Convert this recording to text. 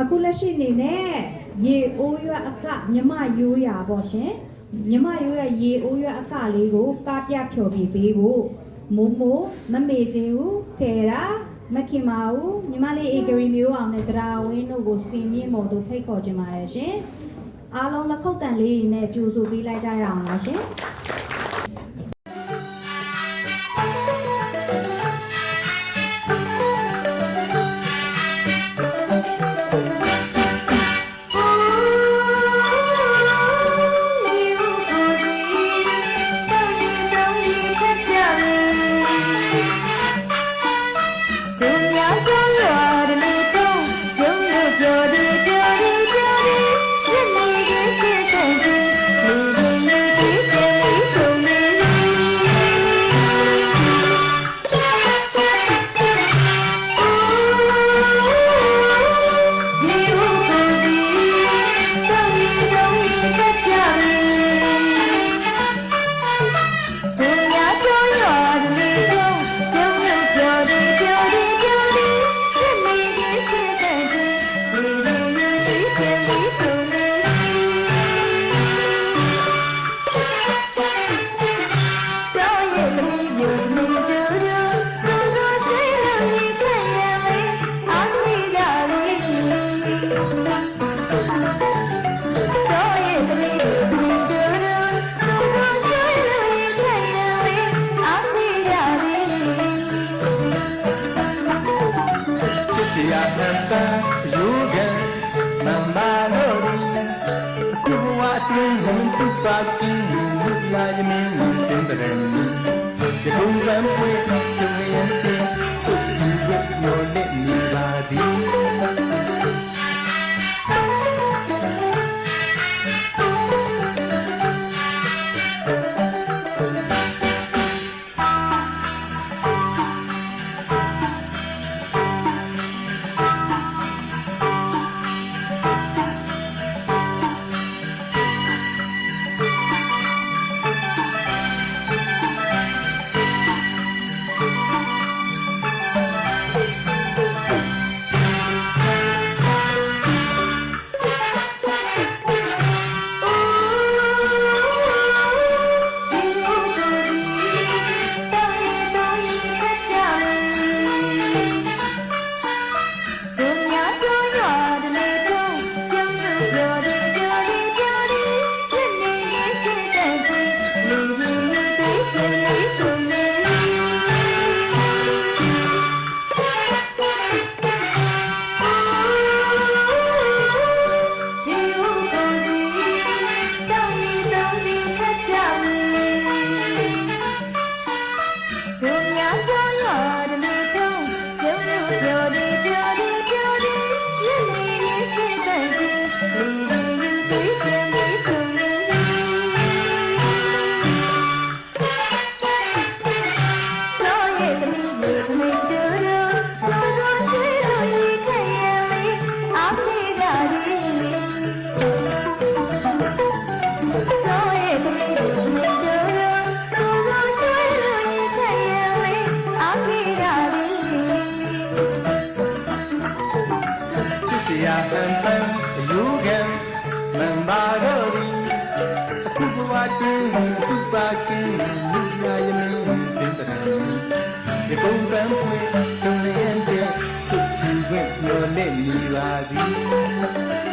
အခုလက်ရှိအနေနဲ့ရေအိုးရွက်အကမြမရိုးရာပေါ့ရှင်မြမရိုးရာရေအိုးရွက်အကလေးကိုကပြဖြော်ပြပေးဖို့မိုးမိုးမမေစင်ဦးထေရာမခင်မဦးမြမလေးအေဂရီမျိုးအောင်နဲ့တရာဝင်းတို့ကိုစင်မြင့်မော်တို့ဖိတ်ခေါ်ခြင်းပါတယ်ရှင်အားလုံးလက်ခုပ်တန်လေးနဲ့ကြိုဆိုပေးလိုက်ကြရအောင်ပါရှင် ပါကူမူလာယမင်းဝင်စင်တဲ့ရုပ်တုံးကံပွေ တွင်သူပါကင်းလူညာယမင်းစင်တရဒီပုံပန်းပွင့်တုံးနေတဲ့စွတ်ချွေးညော်နေမိပါသည်